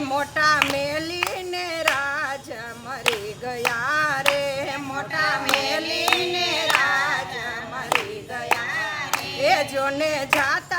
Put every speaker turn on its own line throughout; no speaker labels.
મોટા મેલીને રાજ મરી ગયા રે. મોટા મેલીને રાજ મરી ગયા એ જોને જાતા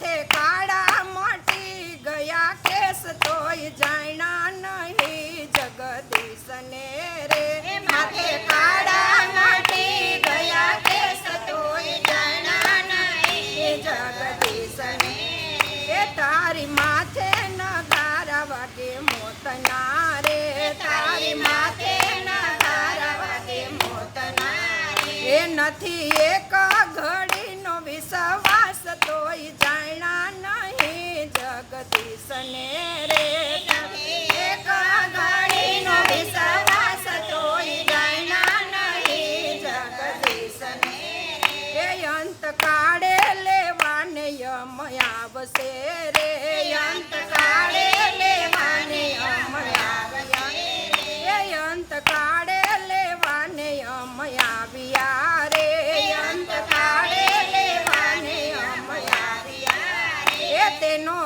માથે કાળા મોટી ગયા કેસ તોય જાણ્યા નહીં જગદીશને રે. માથે કાળા મોટી ગયા કેસ તોય જાણા નહીં જગદીશને એ તારી માથે નગારા વાગે મોતના રે. તારી માથે નગારા વાગે મોતના રે. એ નથી એક ઘડીનો વિશ્વાસ કાળે લેવાને યમ આવશે રે. અંત કાળે લેવાને યમ આવશે એ અંત કાળે લેવાને યમ આવ્યા રે. અંત કાળે લેવાને યમ આવ્યા રે. તેનો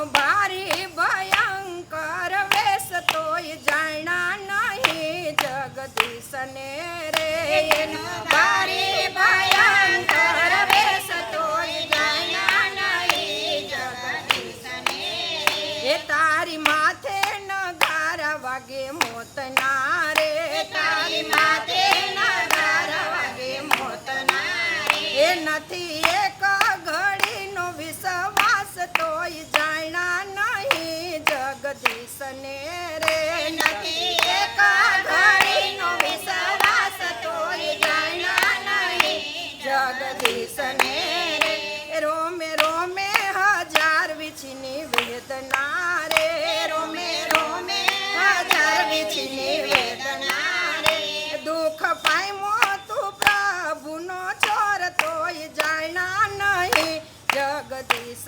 નગારા મોત મોતના રે. તારી માતે નગારા વાગે મોતના રે. એ નથી એક ઘડીનો વિશ્વાસ તોય જાણ્યા નહીં જગદીશને રે. નથી એક ઘડીનો વિશ્વાસ તોય જાણ્યા નહીં જગદીશને રે. રોમે રોમે હજાર વિછની વેદના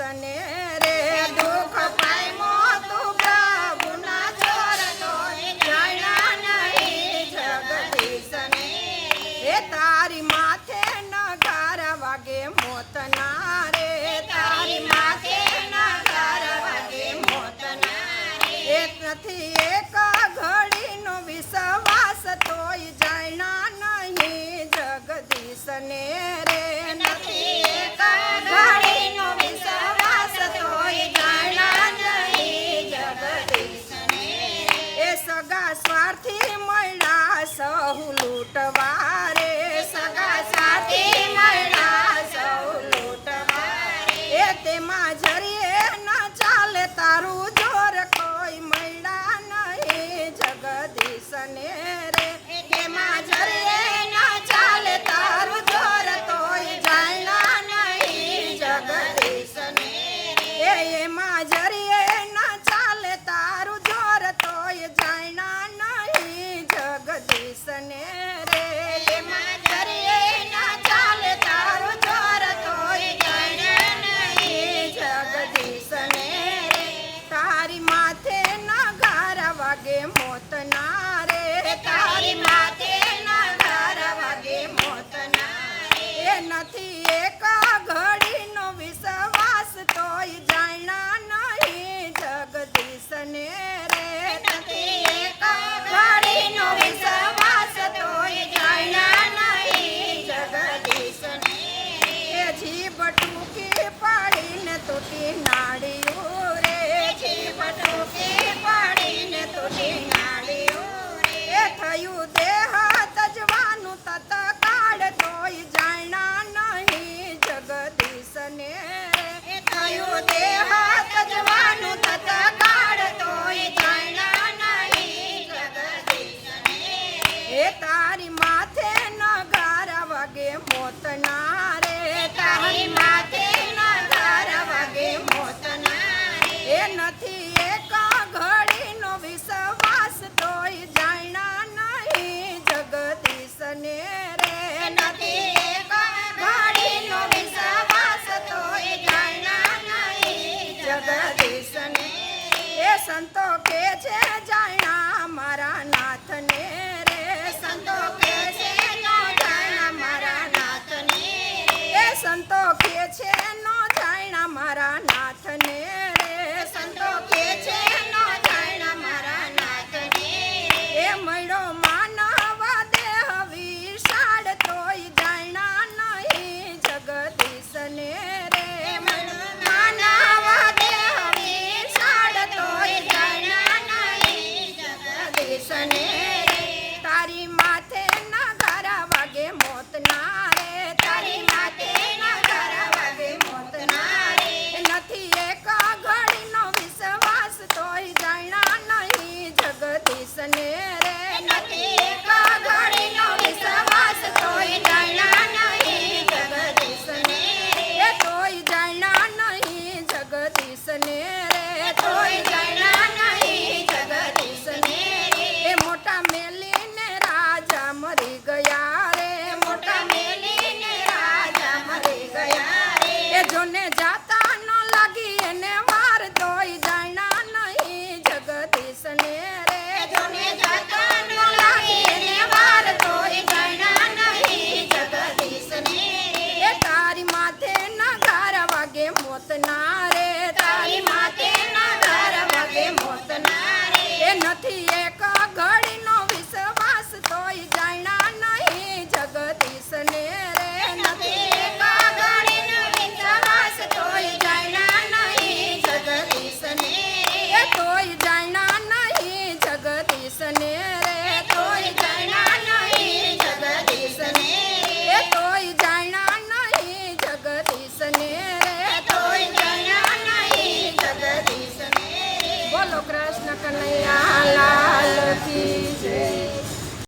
જગદીશને રે દુઃખ પામ્યો તું પ્રભુના તોય જાણ્યા નહીં જગદીશને. તારી માથે નગારા વાગે મોતના રે. તારી માથે નગારા વાગે મોતના રે. એક નથી એક বাহুলুটা નગારા મોત મોતના રે તારી માથે નગારા વાગે મોતના રે નથી એક ઘડીનો વિશ્વાસ તોય જાણ્યા નહીં. જગદીશને જગદીશને